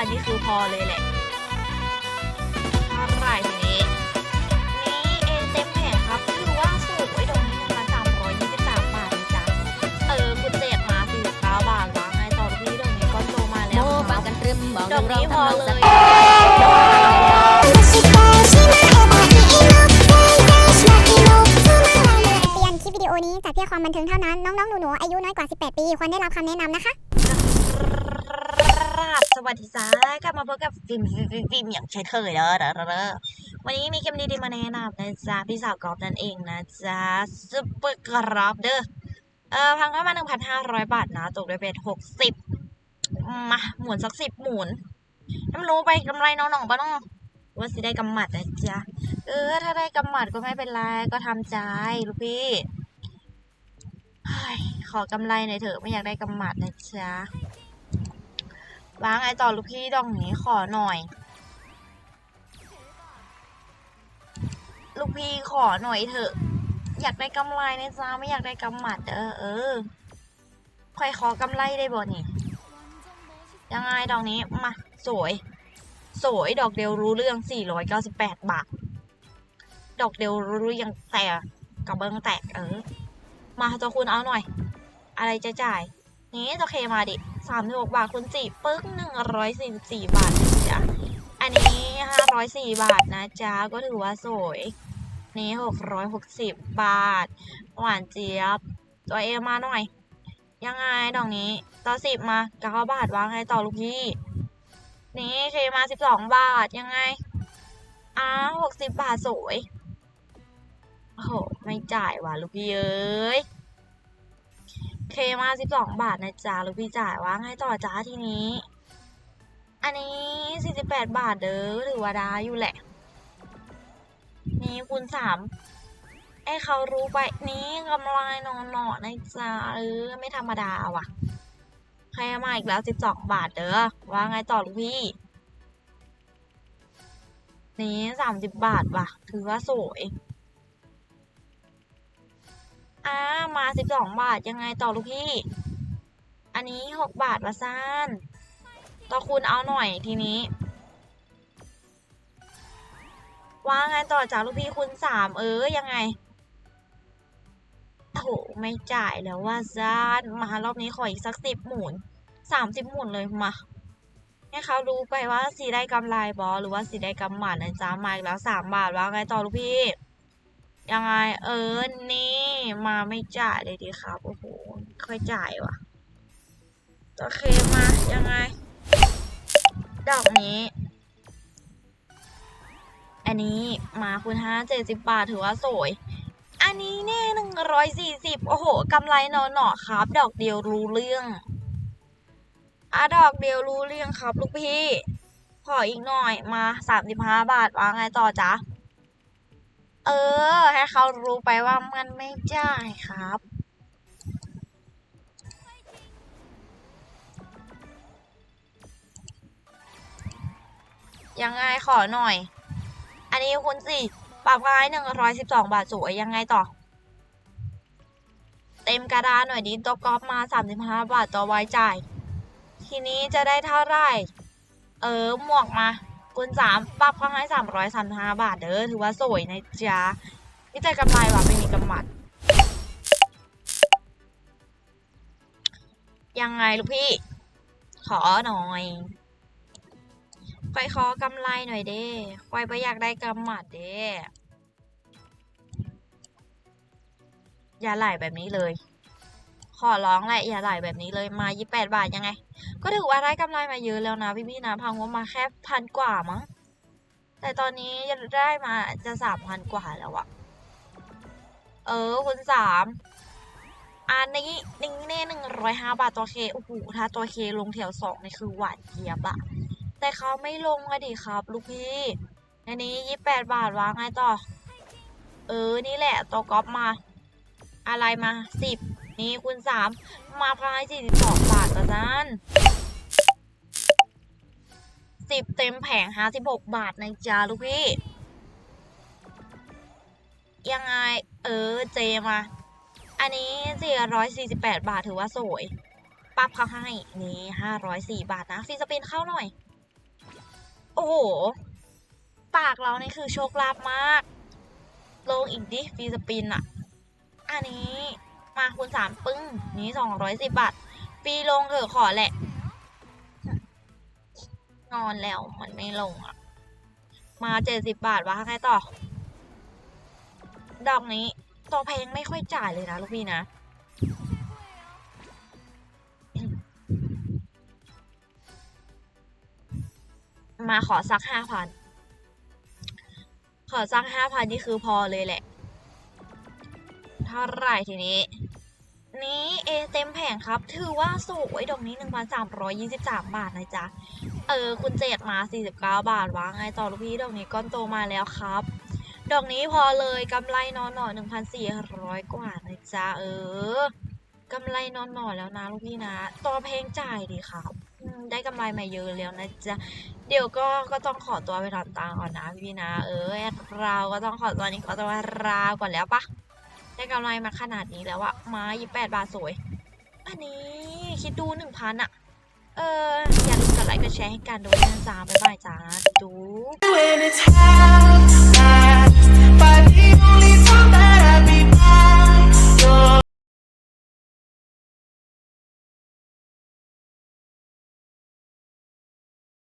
พันนี่คือพอเลยแหละเท่าไหร่ทีนี้ นี่เองเต็มแผงครับคือว่าสูงไว้ตรงนี้นะคะสามร้อยยี่สิบสามบาทนะจ๊ะเออคุณเจ็ดมาสี่สิบเก้าบาทวางให้ต่อพี่ตรงนี้ก็โตมาแล้โมวคฟัรังบกันตรึมบอกดอกเรานี้พทำอเราเลสักยเตือนคลิปวิดีโอนี้จัดเพื่อความบันเทิงเท่านั้น น้องๆ หนูๆ อายุน้อยกว่า 18 ปี ควรได้รับคำแนะนำนะคะ ครับสวัสดีจ้ากลับมาพบกับฟิล์มฟิล์มฟิล์มอย่างเช่นเคยเด้อเด้อเด้อวันนี้มีเกมดีๆมาแนะนำนะจ๊ะพี่สาวกอล์ฟนั่นเองนะจ๊ะซุปเปอร์กรอบเด้อเออพังเข้ามาหนึ่งพันห้าร้อยบาทนะตกด้วยเป็นหกสิบมาหมุนสักสิบหมุนน้ำรู้ไปกำไรน้องๆปะน้องว่าสิได้กำหมัดนะจ๊ะเออ ถ้าได้กำหมัดก็ไม่เป็นไรก็ทำใจลูกพี่ขอกำไรหน่อยเถอะไม่อยากได้กำหมัดนะจ๊ะ วางไอต่อลูกพี่ดองนี้ขอหน่อย ลูกพี่ขอหน่อยเถอะ อยากได้กำไรนะจ๊ะไม่อยากได้กำหมัด เออเออค่อยขอกำไรได้บ่นี่ ยังไงดอกนี้มาสวย สวยดอกเดียวรู้เรื่อง 498 บาท ดอกเดียวรู้เรื่องแต่กระเบื้องแตกเออ มาตัวคุณเอาหน่อย อะไรจะจ่าย นี้โอเคมาดิสามสิบหกบาทคูณสี่ปึ๊กหนึ่งร้อยสี่สิบสี่บาทจ๊ะอันนี้ห้าร้อยสี่บาทนะจ๊ะก็ถือว่าสวย นี้หกร้อยหกสิบบาท หวานเจี๊ยบ ตัวเอมาหน่อย ยังไงดอกนี้ต่อสิบมาเก้าบาทวางให้ต่อลูกพี่ นี่เคมาสิบสองบาทยังไงอ้าหกสิบบาทสวยโอ้โหไม่จ่ายว่ะลูกพี่เอ้ย เคมาสิบสองบาทนะจ๊ะลูกพี่จ่ายว่างให้ต่อจ้าทีนี้ อันนี้สี่สิบแปดบาทเด้อถือว่าได้อยู่แหละ นี่คูณสามไอ้เขารู้ไปนี่กำไรนอนหนอนะจ๊ะเออไม่ธรรมดาว่ะใครมาอีกแล้วสิบสองบาทเด้อว่าไงต่อลูกพี่นี่สามสิบบาทว่ะ ถือว่าสวย อ่ามาสิบสองบาทยังไงต่อลูกพี่ อันนี้หกบาทละซ่านต่อคุณเอาหน่อยทีนี้ว่าไงต่อจากลูกพี่คุณสามเออยังไงโอ้โหไม่จ่ายแล้วว่าซ่านมารอบนี้ขออีกสักสิบหมุนสามสิบหมุนเลยมาให้เขารู้ไปว่าสีได้กำไรบอหรือว่าสีได้กำหมัดนะจ๊ะมาอีกแล้วสามบาทว่าไงต่อลูกพี่ ยังไงเออ นี่มาไม่จ่ายเลยดีครับ โอ้โห ค่อยจ่ายว่ะโอเคมา ยังไง ดอกนี้ อันนี้มาคุณห้าเจ็ดสิบบาทถือว่าสวย อันนี้แน่หนึ่งร้อยสี่สิบโอ้โหกำไรนอนหนอครับ ดอกเดียวรู้เรื่องอะดอกเดียวรู้เรื่องครับ ลูกพี่ ขออีกหน่อยมาสามสิบห้าบาทว่าไงต่อจ๊ะ เออ ให้เขารู้ไปว่ามันไม่จ่ครับ ยังไงขอหน่อย อันนี้คุณสิปรับไว้หนึ่งร้อยสิบสองบาทสวยยังไงต่อ เต็มกระดานหน่อยดิตัวกอล์ฟมาสามสิบห้าบาทตัวไว้จ่าย ทีนี้จะได้เท่าไหร่ เออหมวกมา คุณสามปรับเขาให้สามร้อยสามห้าบาทเด้อถือว่าสวยนะจ๊ะนี่ใจกำไรว่ะไม่มีกำหมัด ยังไงลูกพี่ ขอหน่อยค่อยขอกำไรหน่อยเด้ค่อยไปอยากได้กำหมัดเด้อย่าไหลแบบนี้เลย ขอร้องแหละอย่าไหลแบบนี้เลยมา 28 บาทยังไง ก็ถือว่าได้กำไรมาเยอะแล้วนะพี่ๆนะพังว่ามาแค่พันกว่ามั้งแต่ตอนนี้ได้มาจะสามพันกว่าแล้วอะเออคุณสามอันนี้นิ่งแน่หนึ่งร้อยห้าบาทตัวเคโอ้โหถ้าตัวเคลงแถวสองนี่คือหวานเจี๊ยบอะแต่เขาไม่ลงอะดิครับ ลูกพี่อันนี้ยี่แปดบาทวางไงต่อ เออนี่แหละตัวก๊อปมา อะไรมาสิบ นี่คุณสามมาพายสี่สิบสองบาทตอนนั้นสิบเต็มแผงห้าสิบหกบาทในจ้าลูกพี่ ยังไง เออเจมา อันนี้448บาทถือว่าสวย ปั๊บเขาให้ นี่504บาทนะฟีสปินเข้าหน่อย โอ้โห ปากเรานี่คือโชคลาภมาก ลงอีกดิฟีสปินอะอันนี้ มาคูณสามปึ้ง นี้สองร้อยสิบบาทฟรีลงเถอะขอแหละงอนแล้วมันไม่ลงอะมาเจ็ดสิบบาทวะไงต่อ ดอกนี้ตัวเพลงไม่ค่อยจ่ายเลยนะ ลูกพี่นะมาขอสักห้าพัน ขอสักห้าพันนี่คือพอเลยแหละ เท่าไรทีนี้ นี้เอเต็มแผงครับ ถือว่าสูงไว้ดอกนี้ 1,323 บาทนะจ๊ะ เออ คุณเจดมา 49 บาทวะไงต่อลูกพี่ดอกนี้ก้อนโตมาแล้วครับ ดอกนี้พอเลยกำไรนอนหน่อ1,400 กว่านะจ๊ะ เออกำไรนอนหน่อแล้วนะลูกพี่นะตัวเพลงจ่ายดีครับได้กำไรมาเยอะแล้วนะจ๊ะ เดี๋ยวก็ก็ต้องขอตัวไปทำตามก่อนนะพี่นะ เออเราก็ต้องขอตัวนี้ขอตัวลาก่อนแล้วปะ ได้กำไรมาขนาดนี้แล้วอะมา28บาทสวย อันนี้คิดดูหนึ่งพันอะเออ อย่าลืมกดไลค์กดแชร์ให้กันด้วยนะจ๊ะบ๊ายบายจ้าจู๊ When it's hell,